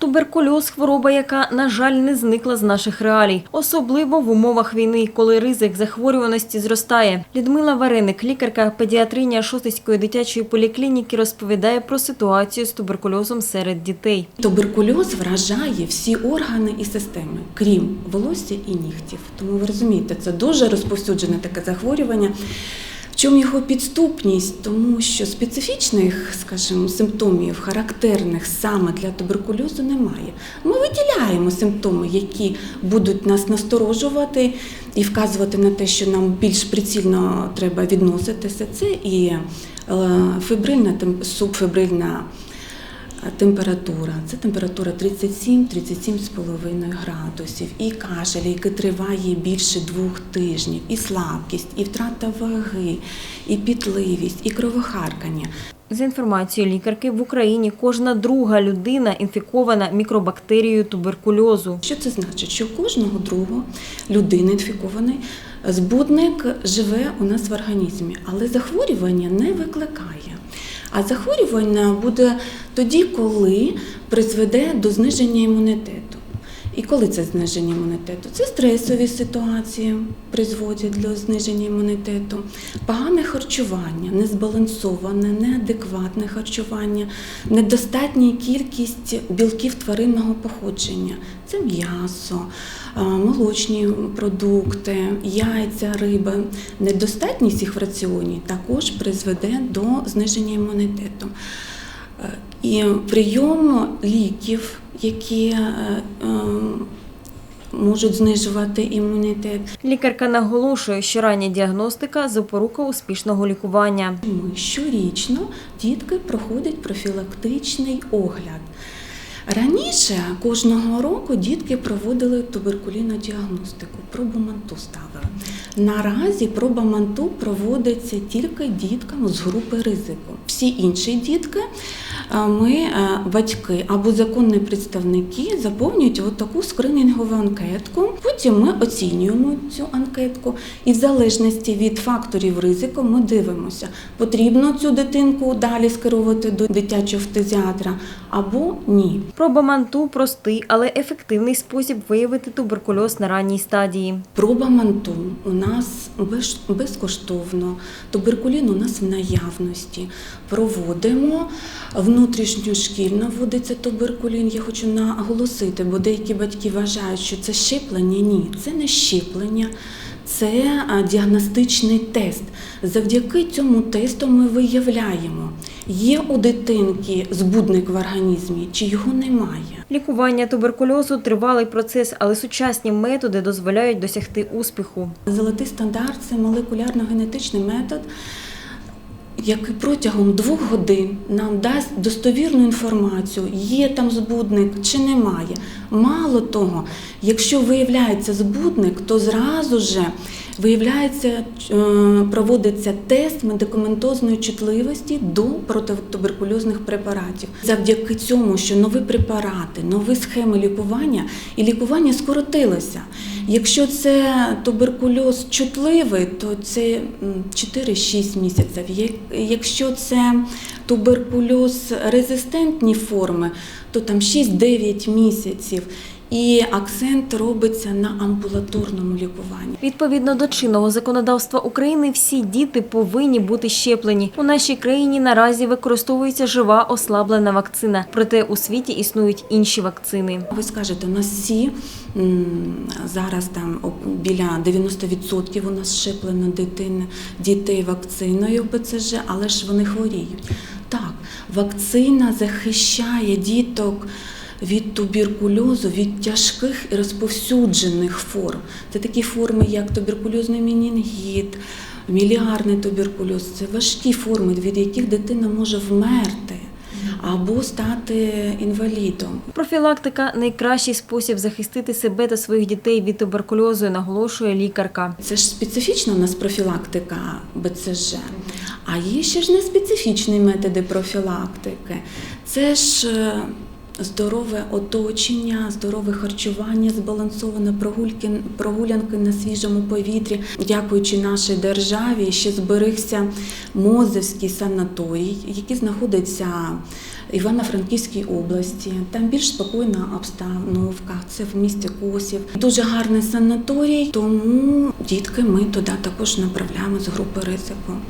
Туберкульоз – хвороба, яка, на жаль, не зникла з наших реалій, особливо в умовах війни, коли ризик захворюваності зростає. Людмила Вареник, лікарка педіатриня Шостицької дитячої поліклініки, розповідає про ситуацію з туберкульозом серед дітей. Туберкульоз вражає всі органи і системи, крім волосся і нігтів. Тому ви розумієте, це дуже розповсюджене таке захворювання. Чому його підступність? Тому що специфічних, скажімо, симптомів, характерних саме для туберкульозу, немає. Ми виділяємо симптоми, які будуть нас насторожувати і вказувати на те, що нам більш прицільно треба відноситися. Це і е, фібрильна, субфібрильна Температура це температура 37-37,5 градусів, і кашель, який триває більше двох тижнів, і слабкість, і втрата ваги, і пітливість, і кровохаркання. За інформацією лікарки, в Україні кожна друга людина інфікована мікробактерією туберкульозу. Що це значить? Що кожного другого людини інфікований збудник живе у нас в організмі, але захворювання не викликає. А захворювання буде тоді, коли призведе до зниження імунітету. І коли це зниження імунітету? Це стресові ситуації призводять до зниження імунітету, погане харчування, незбалансоване, неадекватне харчування, недостатня кількість білків тваринного походження. Це м'ясо, молочні продукти, яйця, риба. Недостатність їх в раціоні також призведе до зниження імунітету. Е, І прийом ліків, які е, е, можуть знижувати імунітет. Лікарка наголошує, що рання діагностика – запорука успішного лікування. Ми щорічно дітки проходять профілактичний огляд. Раніше кожного року дітки проводили туберкулінну діагностику, пробу манту ставили. Наразі проба манту проводиться тільки діткам з групи ризику. Всі інші дітки, ми, батьки або законні представники, заповнюють от таку скринінгову анкетку. Потім ми оцінюємо цю анкетку, і в залежності від факторів ризику ми дивимося, потрібно цю дитинку далі скеровувати до дитячого фтизіатра або ні. Проба манту – простий, але ефективний спосіб виявити туберкульоз на ранній стадії. Проба манту у нас безкоштовно, туберкулін у нас в наявності. Проводимо внутрішньошкільно вводиться туберкулін. Я хочу наголосити, бо деякі батьки вважають, що це щеплення. Ні, це не щеплення. Це діагностичний тест. Завдяки цьому тесту ми виявляємо, є у дитинки збудник в організмі, чи його немає. Лікування туберкульозу – тривалий процес, але сучасні методи дозволяють досягти успіху. Золотий стандарт це молекулярно-генетичний метод, який протягом двох годин нам дасть достовірну інформацію, є там збудник чи немає. Мало того, якщо виявляється збудник, то зразу же виявляється, е, проводиться тест медикаментозної чутливості до протитуберкульозних препаратів. Завдяки цьому, що нові препарати, нові схеми лікування і лікування скоротилося. Якщо це туберкульоз чутливий, то це 4-6 місяців. Якщо це туберкульоз резистентні форми, то там 6-9 місяців. І акцент робиться на амбулаторному лікуванні. Відповідно до чинного законодавства України, всі діти повинні бути щеплені. У нашій країні наразі використовується жива ослаблена вакцина, проте у світі існують інші вакцини. Ви скажете, у нас всі зараз там біля 90% у нас щеплено дитин, дітей вакциною БЦЖ, але ж вони хворіють. Так, вакцина захищає діток. Від туберкульозу, від тяжких і розповсюджених форм. Це такі форми, як туберкульозний менінгіт, міліарний туберкульоз. Це важкі форми, від яких дитина може вмерти або стати інвалідом. Профілактика – найкращий спосіб захистити себе та своїх дітей від туберкульозу, наголошує лікарка. Це ж специфічна у нас профілактика БЦЖ. А є ще ж неспецифічні методи профілактики. Це ж е, здорове оточення, здорове харчування, збалансоване прогульки, прогулянки на свіжому повітрі. Дякуючи нашій державі, ще зберігся Мозевський санаторій, який знаходиться в Івано-Франківській області. Там більш спокійна обстановка. Це в місті Косів. Дуже гарний санаторій, тому дітки ми туди також направляємо з групи ризику.